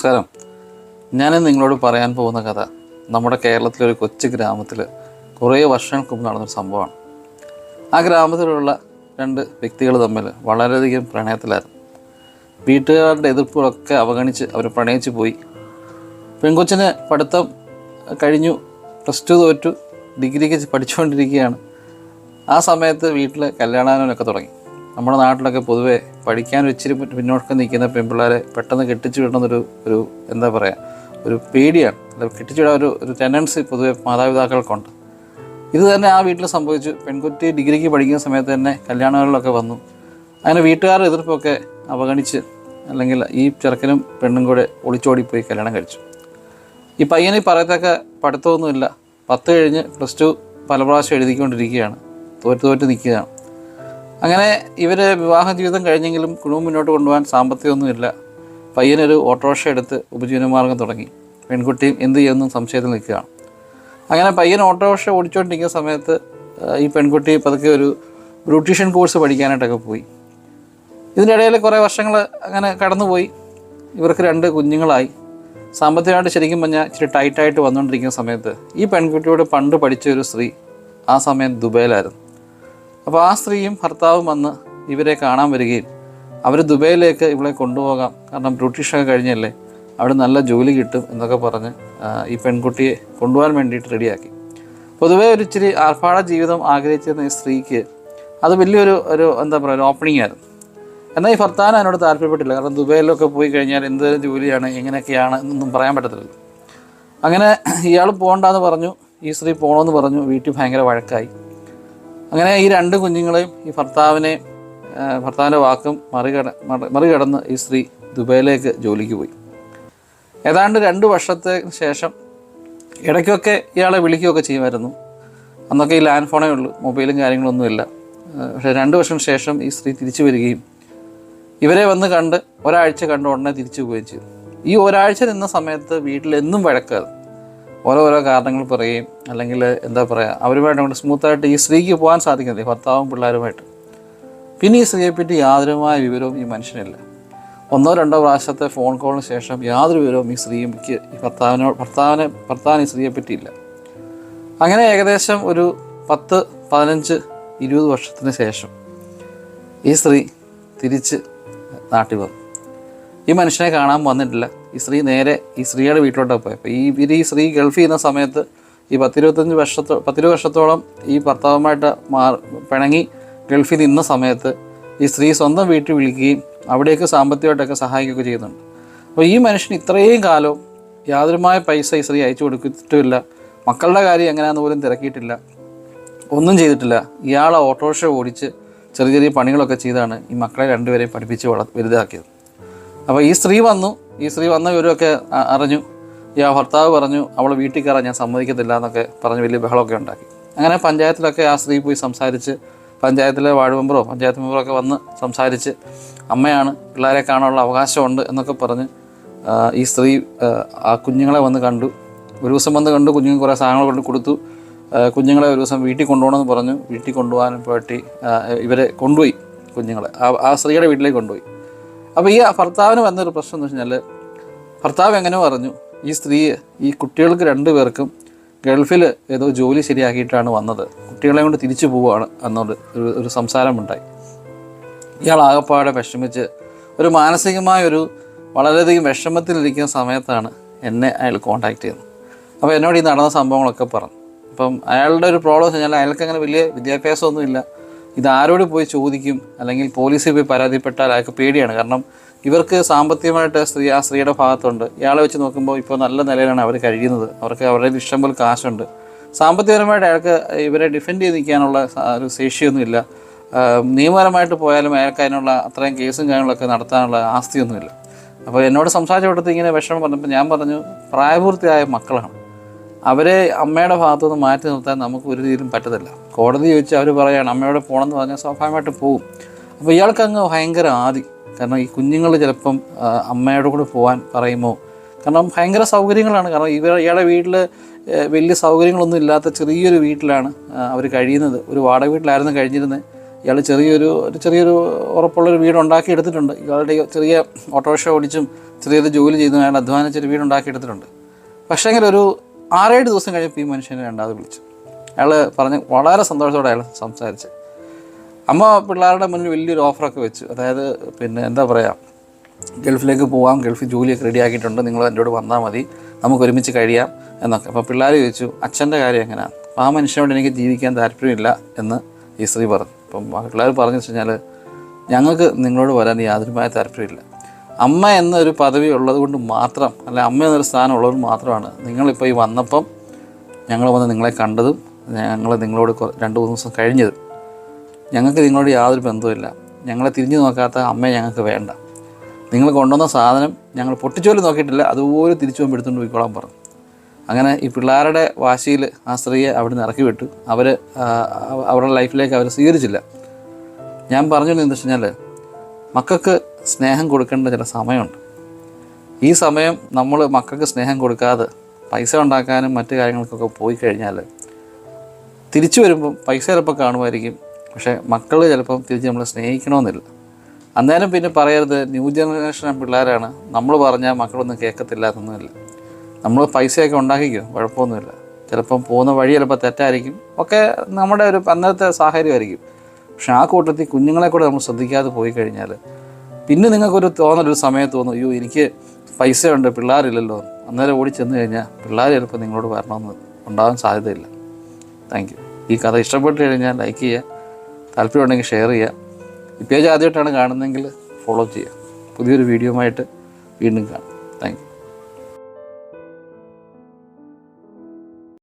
നമസ്കാരം. ഞാൻ നിങ്ങളോട് പറയാൻ പോകുന്ന കഥ നമ്മുടെ കേരളത്തിലെ ഒരു കൊച്ചു ഗ്രാമത്തിൽ കുറേ വർഷങ്ങൾക്ക് മുമ്പ് നടന്നൊരു സംഭവമാണ്. ആ ഗ്രാമത്തിലുള്ള രണ്ട് വ്യക്തികൾ തമ്മിൽ വളരെയധികം പ്രണയത്തിലായിരുന്നു. വീട്ടുകാരുടെ എതിർപ്പുകളൊക്കെ അവഗണിച്ച് അവർ പ്രണയിച്ച് പോയി. പെൺകൊച്ചിന് പഠിത്തം കഴിഞ്ഞു പ്ലസ് ടു തോറ്റു ഡിഗ്രിക്ക് പഠിച്ചുകൊണ്ടിരിക്കുകയാണ്. ആ സമയത്ത് വീട്ടിൽ കല്യാണാനൊക്കെ തുടങ്ങി. നമ്മുടെ നാട്ടിലൊക്കെ പൊതുവേ പഠിക്കാൻ ഒരിച്ചിരി പിന്നോക്കം നിൽക്കുന്ന പെൺപിള്ളേരെ പെട്ടെന്ന് കെട്ടിച്ചു വിടണമെന്നൊരു ഒരു എന്താ പറയുക ഒരു പേടിയാണ്. അല്ലെങ്കിൽ കെട്ടിച്ചു വിടാൻ ഒരു ഒരു ടെൻഡൻസി പൊതുവെ മാതാപിതാക്കൾക്കുണ്ട്. ഇത് തന്നെ ആ വീട്ടിൽ സംഭവിച്ചു. പെൺകുട്ടി ഡിഗ്രിക്ക് പഠിക്കുന്ന സമയത്ത് തന്നെ കല്യാണങ്ങളിലൊക്കെ വന്നു. അങ്ങനെ വീട്ടുകാരുടെ എതിർപ്പൊക്കെ അവഗണിച്ച് അല്ലെങ്കിൽ ഈ ചെറുക്കനും പെണ്ണും കൂടെ ഒളിച്ചോടിപ്പോയി കല്യാണം കഴിച്ചു. ഈ പയ്യനെ പറയത്തക്ക പഠിത്തമൊന്നുമില്ല. പത്ത് കഴിഞ്ഞ് പ്ലസ് ടു പല പ്രാവശ്യം എഴുതിക്കൊണ്ടിരിക്കുകയാണ്. തോറ്റ് തോറ്റ് നിൽക്കുകയാണ്. അങ്ങനെ ഇവർ വിവാഹ ജീവിതം കഴിഞ്ഞെങ്കിലും കുടുംബം മുന്നോട്ട് കൊണ്ടുപോകാൻ സാമ്പത്തികമൊന്നുമില്ല. പയ്യനൊരു ഓട്ടോറിക്ഷ എടുത്ത് ഉപജീവനമാർഗം തുടങ്ങി. പെൺകുട്ടിയും എന്ത് ചെയ്യുമെന്നും സംശയത്തിൽ നിൽക്കുകയാണ്. അങ്ങനെ പയ്യൻ ഓട്ടോറിക്ഷ ഓടിച്ചുകൊണ്ടിരിക്കുന്ന സമയത്ത് ഈ പെൺകുട്ടി പതുക്കെ ഒരു ബ്യൂട്ടീഷ്യൻ കോഴ്സ് പഠിക്കാനായിട്ടൊക്കെ പോയി. ഇതിന്റെ ഇടയിൽ കുറേ വർഷങ്ങൾ അങ്ങനെ കടന്നുപോയി. ഇവർക്ക് രണ്ട് കുഞ്ഞുങ്ങളായി. സാമ്പത്തികമായിട്ട് ശരിക്കും പറഞ്ഞാൽ ഇച്ചിരി ടൈറ്റായിട്ട് വന്നുകൊണ്ടിരിക്കുന്ന സമയത്ത് ഈ പെൺകുട്ടിയോട് പണ്ട് പഠിച്ച ഒരു സ്ത്രീ ആ സമയം ദുബൈയിലായിരുന്നു. അപ്പോൾ ആ സ്ത്രീയും ഭർത്താവും വന്ന് ഇവരെ കാണാൻ വരികയും അവർ ദുബൈയിലേക്ക് ഇവളെ കൊണ്ടുപോകാം. കാരണം ബ്രിട്ടീഷൊക്കെ കഴിഞ്ഞല്ലേ അവിടെ നല്ല ജോലി കിട്ടും എന്നൊക്കെ പറഞ്ഞ് ഈ പെൺകുട്ടിയെ കൊണ്ടുപോകാൻ വേണ്ടിയിട്ട് റെഡിയാക്കി. പൊതുവേ ഒരു ഇച്ചിരി ആർഭാട ജീവിതം ആഗ്രഹിച്ചിരുന്ന ഈ സ്ത്രീക്ക് അത് വലിയൊരു ഒരു എന്താ പറയുക ഒരു ഓപ്പണിംഗ് ആയിരുന്നു. എന്നാൽ ഈ ഭർത്താവിന് അതിനോട് താല്പര്യപ്പെട്ടില്ല. കാരണം ദുബൈയിലൊക്കെ പോയി കഴിഞ്ഞാൽ എന്ത് ജോലിയാണ് എങ്ങനെയൊക്കെയാണ് എന്നൊന്നും പറയാൻ പറ്റത്തില്ലല്ലോ അങ്ങനെ ഇയാൾ പോകണ്ടെന്ന് പറഞ്ഞു ഈ സ്ത്രീ പോകണമെന്ന് പറഞ്ഞു വീട്ടിൽ ഭയങ്കര വഴക്കായി. അങ്ങനെ ഈ രണ്ട് കുഞ്ഞുങ്ങളെയും ഈ ഭർത്താവിനെ ഭർത്താവിന്റെ വാക്കും മറികട മറികടന്ന് ഈ സ്ത്രീ ദുബൈയിലേക്ക് ജോലിക്ക് പോയി. ഏതാണ്ട് രണ്ട് വർഷത്തിന് ശേഷം ഇടയ്ക്കൊക്കെ ഇയാളെ വിളിക്കുകയൊക്കെ ചെയ്യുമായിരുന്നു. അന്നൊക്കെ ഈ ലാൻഡ് ഫോണേ ഉള്ളൂ മൊബൈലും കാര്യങ്ങളൊന്നുമില്ല. പക്ഷേ രണ്ട് വർഷം ശേഷം ഈ സ്ത്രീ തിരിച്ചു വരികയും ഇവരെ വന്ന് കണ്ട് ഒരാഴ്ച കണ്ട് ഉടനെ തിരിച്ചു പോവുകയും ചെയ്തു. ഈ ഒരാഴ്ച നിന്ന സമയത്ത് വീട്ടിൽ എന്നും വഴക്കാതെ ഓരോരോ കാരണങ്ങൾ പറയുകയും അല്ലെങ്കിൽ എന്താ പറയുക അവരുമായിട്ട് അങ്ങോട്ട് സ്മൂത്തായിട്ട് ഈ സ്ത്രീക്ക് പോകാൻ സാധിക്കുന്നില്ല ഭർത്താവും പിള്ളേരുമായിട്ട്. പിന്നെ ഈ സ്ത്രീയെപ്പറ്റി യാതൊരുമായ വിവരവും ഈ മനുഷ്യനില്ല. ഒന്നോ രണ്ടോ പ്രാവശ്യത്തെ ഫോൺ കോളിന് ശേഷം യാതൊരു വിവരവും ഈ സ്ത്രീക്ക് ഈ ഭർത്താവിനോ ഭർത്താവിനെ ഭർത്താവിന് ഈ സ്ത്രീയെപ്പറ്റിയില്ല അങ്ങനെ ഏകദേശം ഒരു പത്ത് പതിനഞ്ച് ഇരുപത് വർഷത്തിന് ശേഷം ഈ സ്ത്രീ തിരിച്ച് നാട്ടിൽ വന്നു. ഈ മനുഷ്യനെ കാണാൻ വന്നിട്ടില്ല. ഈ സ്ത്രീ നേരെ ഈ സ്ത്രീയുടെ വീട്ടിലോട്ടാണ് പോയത് അപ്പോൾ ഈ ഇവർ ഈ സ്ത്രീ ഗൾഫ് ചെയ്യുന്ന സമയത്ത് ഈ പത്തിരുപത്തഞ്ച് വർഷത്തോ പത്തിരുപത് വർഷത്തോളം ഈ ഭർത്താവുമായിട്ട് മാർ പിണങ്ങി ഗൾഫിൽ നിന്ന സമയത്ത് ഈ സ്ത്രീ സ്വന്തം വീട്ടിൽ വിളിക്കുകയും അവിടേക്ക് സാമ്പത്തികമായിട്ടൊക്കെ സഹായിക്കുകയൊക്കെ ചെയ്യുന്നുണ്ട്. അപ്പോൾ ഈ മനുഷ്യൻ ഇത്രയും കാലവും യാതൊരുമായ പൈസ ഈ സ്ത്രീ അയച്ചു കൊടുത്തിട്ടുമില്ല മക്കളുടെ കാര്യം എങ്ങനെയാണെന്ന് പോലും തിരക്കിയിട്ടില്ല. ഒന്നും ചെയ്തിട്ടില്ല. ഇയാളെ ഓട്ടോറിക്ഷ ഓടിച്ച് ചെറിയ ചെറിയ പണികളൊക്കെ ചെയ്താണ് ഈ മക്കളെ രണ്ടുപേരെയും പഠിപ്പിച്ച് വള വലുതാക്കിയത്. അപ്പോൾ ഈ സ്ത്രീ വന്നു. ഈ സ്ത്രീ വന്ന വിവരമൊക്കെ അറിഞ്ഞു. ഈ ആ ഭർത്താവ് പറഞ്ഞു അവൾ വീട്ടിൽ കയറാൻ ഞാൻ സമ്മതിക്കത്തില്ല എന്നൊക്കെ പറഞ്ഞ് വലിയ ബഹളമൊക്കെ ഉണ്ടാക്കി. അങ്ങനെ പഞ്ചായത്തിലൊക്കെ ആ സ്ത്രീ പോയി സംസാരിച്ച് പഞ്ചായത്തിലെ വാർഡ് മെമ്പറോ പഞ്ചായത്ത് മെമ്പറോ ഒക്കെ വന്ന് സംസാരിച്ച് അമ്മയാണ് പിള്ളേരെ കാണാനുള്ള അവകാശമുണ്ട് എന്നൊക്കെ പറഞ്ഞ് ഈ സ്ത്രീ ആ, കുഞ്ഞുങ്ങളെ വന്ന് കണ്ടു. ഒരു ദിവസം വന്ന് കണ്ടു കുഞ്ഞുങ്ങൾ കുറേ സാധനങ്ങൾ കൊണ്ട് കൊടുത്തു. കുഞ്ഞുങ്ങളെ ഒരു ദിവസം വീട്ടിൽ കൊണ്ടുപോകണമെന്ന് പറഞ്ഞു. വീട്ടിൽ കൊണ്ടുപോകാൻ വേണ്ടി ഇവരെ കൊണ്ടുപോയി കുഞ്ഞുങ്ങളെ. ആ സ്ത്രീയുടെ വീട്ടിലേക്ക് കൊണ്ടുപോയി. അപ്പോൾ ഈ ഭർത്താവിന് വന്നൊരു പ്രശ്നം എന്ന് വെച്ചാൽ ഭർത്താവ് എങ്ങനെ പറഞ്ഞു ഈ സ്ത്രീ ഈ കുട്ടികൾക്ക് രണ്ടു പേർക്കും ഗൾഫിൽ ഏതോ ജോലി ശരിയാക്കിയിട്ടാണ് വന്നത്. കുട്ടികളെ കൊണ്ട് തിരിച്ചു പോവുകയാണ് എന്നൊരു ഒരു- സംസാരമുണ്ടായി. ഇയാൾ ആകപ്പാടെ വിഷമിച്ച് ഒരു മാനസികമായ ഒരു വളരെയധികം വിഷമത്തിലിരിക്കുന്ന സമയത്താണ് എന്നെ അയാൾ കോണ്ടാക്ട് ചെയ്യുന്നത്. അപ്പോൾ എന്നോട് ഈ നടന്ന സംഭവങ്ങളൊക്കെ പറഞ്ഞു. അപ്പം അയാളുടെ ഒരു പ്രോബ്ലം വെച്ച് വെച്ചാൽ അയാൾക്ക് അങ്ങനെ വലിയ വിദ്യാഭ്യാസമൊന്നുമില്ല. ഇത് ആരോട് പോയി ചോദിക്കും? അല്ലെങ്കിൽ പോലീസിൽ പോയി പരാതിപ്പെട്ടാൽ അയാൾക്ക് പേടിയാണ്. കാരണം ഇവർക്ക് സാമ്പത്തികമായിട്ട് സ്ത്രീ ആ സ്ത്രീയുടെ ഭാഗത്തുണ്ട്. ഇയാളെ വെച്ച് നോക്കുമ്പോൾ ഇപ്പോൾ നല്ല നിലയിലാണ് അവർ കഴിയുന്നത്. അവർക്ക് അവരുടെ ഇഷ്ടം പോലെ കാശുണ്ട്. സാമ്പത്തികപരമായിട്ട് അയാൾക്ക് ഇവരെ ഡിഫെൻഡ് ചെയ്ത് നിൽക്കാനുള്ള ഒരു ശേഷിയൊന്നുമില്ല. നിയമപരമായിട്ട് പോയാലും അയാൾക്ക് അതിനുള്ള അത്രയും കേസും കാര്യങ്ങളൊക്കെ നടത്താനുള്ള ആസ്തിയൊന്നുമില്ല. അപ്പോൾ എന്നോട് സംസാരിച്ച കൂട്ടത്തിൽ ഇങ്ങനെ വിഷമം പറഞ്ഞപ്പോൾ ഞാൻ പറഞ്ഞു പ്രായപൂർത്തിയായ മക്കളാണ്. അവരെ അമ്മയുടെ ഭാഗത്തുനിന്ന് മാറ്റി നിർത്താൻ നമുക്ക് ഒരു രീതിയിലും പറ്റത്തില്ല. കോടതി ചോദിച്ച് അവർ പറയുകയാണ് അമ്മയോട് പോകണമെന്ന് പറഞ്ഞാൽ സ്വാഭാവികമായിട്ട് പോകും അപ്പോൾ ഇയാൾക്ക് അങ്ങ് ഭയങ്കര ആദി. കാരണം ഈ കുഞ്ഞുങ്ങൾ ചിലപ്പം അമ്മയോട് കൂടെ പോകാൻ പറയുമോ കാരണം ഭയങ്കര സൗകര്യങ്ങളാണ്. കാരണം ഇവർ ഇയാളുടെ വീട്ടിൽ വലിയ സൗകര്യങ്ങളൊന്നും ഇല്ലാത്ത ചെറിയൊരു വീട്ടിലാണ് അവർ കഴിയുന്നത്. ഒരു വാടക വീട്ടിലായിരുന്നു കഴിഞ്ഞിരുന്നത് ഇയാൾ ചെറിയൊരു ഒരു ചെറിയൊരു ഉറപ്പുള്ളൊരു വീട് ഉണ്ടാക്കി എടുത്തിട്ടുണ്ട്. ഇയാളുടെ ചെറിയ ഓട്ടോറിക്ഷ ഓടിച്ചും ചെറിയൊരു ജോലി ചെയ്തും അയാൾ അധ്വാനിച്ചൊരു വീട് ഉണ്ടാക്കി പക്ഷേ അങ്ങനെ ഒരു ആറേഴ് ദിവസം കഴിഞ്ഞപ്പോൾ ഈ മനുഷ്യനെ രണ്ടാമത് വിളിച്ചു. അയാൾ പറഞ്ഞ് വളരെ സന്തോഷത്തോടെ അയാൾ സംസാരിച്ച്. അമ്മ പിള്ളേരുടെ മുന്നിൽ വലിയൊരു ഓഫറൊക്കെ വെച്ചു. അതായത് പിന്നെ എന്താ പറയുക ഗൾഫിലേക്ക് പോകാം ഗൾഫിൽ ജോലിയൊക്കെ റെഡിയാക്കിയിട്ടുണ്ട് നിങ്ങൾ എന്റെ കൂടെ വന്നാൽ മതി നമുക്ക് ഒരുമിച്ച് കഴിയാം എന്നൊക്കെ. അപ്പോൾ പിള്ളേർ ചോദിച്ചു അച്ഛന്റെ കാര്യം എങ്ങനെയാണ് അപ്പോൾ ആ മനുഷ്യനോട് എനിക്ക് ജീവിക്കാൻ താല്പര്യമില്ല എന്ന് ഈ സ്ത്രീ പറഞ്ഞു. അപ്പം പിള്ളേർ പറഞ്ഞു വെച്ച് കഴിഞ്ഞാൽ ഞങ്ങൾക്ക് നിങ്ങളോട് വരാൻ യാതൊരുമായ താല്പര്യമില്ല. അമ്മ എന്നൊരു പദവി ഉള്ളത് കൊണ്ട് മാത്രം അല്ല അമ്മ എന്നൊരു സ്ഥാനം ഉള്ളത് മാത്രമാണ് നിങ്ങളിപ്പോൾ ഈ വന്നപ്പം ഞങ്ങൾ വന്ന് നിങ്ങളെ കണ്ടതും ഞങ്ങൾ നിങ്ങളോട് രണ്ട് മൂന്ന് ദിവസം കഴിഞ്ഞത്. ഞങ്ങൾക്ക് നിങ്ങളോട് യാതൊരു ബന്ധവുമില്ല. ഞങ്ങളെ തിരിഞ്ഞു നോക്കാത്ത അമ്മയെ ഞങ്ങൾക്ക് വേണ്ട. നിങ്ങൾ കൊണ്ടുവന്ന സാധനം ഞങ്ങൾ പൊട്ടിച്ചോലും നോക്കിയിട്ടില്ല. അതുപോലെ തിരിച്ചു പോകുമ്പോൾ എടുത്തുകൊണ്ട് പോയിക്കോളാൻ പറഞ്ഞു. അങ്ങനെ ഈ പിള്ളേരുടെ വാശിയിൽ ആ സ്ത്രീയെ അവിടെ നിന്ന് ഇറക്കി വിട്ടു. അവർ അവരുടെ ലൈഫിലേക്ക് അവർ സ്വീകരിച്ചില്ല. ഞാൻ പറഞ്ഞു എന്താ വെച്ച് കഴിഞ്ഞാൽ മക്കൾക്ക് സ്നേഹം കൊടുക്കേണ്ട ചില സമയമുണ്ട്. ഈ സമയം നമ്മൾ മക്കൾക്ക് സ്നേഹം കൊടുക്കാതെ പൈസ ഉണ്ടാക്കാനും മറ്റു കാര്യങ്ങൾക്കൊക്കെ പോയി കഴിഞ്ഞാൽ തിരിച്ചു വരുമ്പം പൈസ ചിലപ്പോൾ കാണുമായിരിക്കും. പക്ഷേ മക്കൾ ചിലപ്പം തിരിച്ച് നമ്മളെ സ്നേഹിക്കണമെന്നില്ല അന്നേരം പിന്നെ പറയരുത് ന്യൂ ജനറേഷൻ പിള്ളേരാണ്. നമ്മൾ പറഞ്ഞാൽ മക്കളൊന്നും കേൾക്കത്തില്ല എന്നൊന്നുമില്ല. നമ്മൾ പൈസയൊക്കെ ഉണ്ടാക്കിക്കോ കുഴപ്പമൊന്നുമില്ല. ചിലപ്പം പോകുന്ന വഴി ചിലപ്പോൾ തെറ്റായിരിക്കും. ഒക്കെ നമ്മുടെ ഒരു അന്നത്തെ സാഹചര്യമായിരിക്കും. പക്ഷെ ആ കൂട്ടത്തിൽ കുഞ്ഞുങ്ങളെ കൂടെ നമ്മൾ ശ്രദ്ധിക്കാതെ പോയി കഴിഞ്ഞാൽ പിന്നെ നിങ്ങൾക്കൊരു തോന്നലൊരു സമയത്ത് തോന്നും അയ്യോ എനിക്ക് പൈസയുണ്ട് പിള്ളേരില്ലല്ലോ അന്നേരം ഓടി ചെന്ന് കഴിഞ്ഞാൽ പിള്ളേർ ചിലപ്പോൾ നിങ്ങളോട് വരണമെന്ന് ഉണ്ടാകാൻ സാധ്യതയില്ല. Thank you. ഈ കഥ ഇഷ്ടപ്പെട്ട് കഴിഞ്ഞാൽ ലൈക്ക് ചെയ്യുക താല്പര്യമുണ്ടെങ്കിൽ ഷെയർ ചെയ്യുക. ഈ പേജ് ആദ്യമായിട്ടാണ് കാണുന്നതെങ്കിൽ ഫോളോ ചെയ്യുക. പുതിയൊരു വീഡിയോ ആയിട്ട് വീണ്ടും കാണാം. Thank you.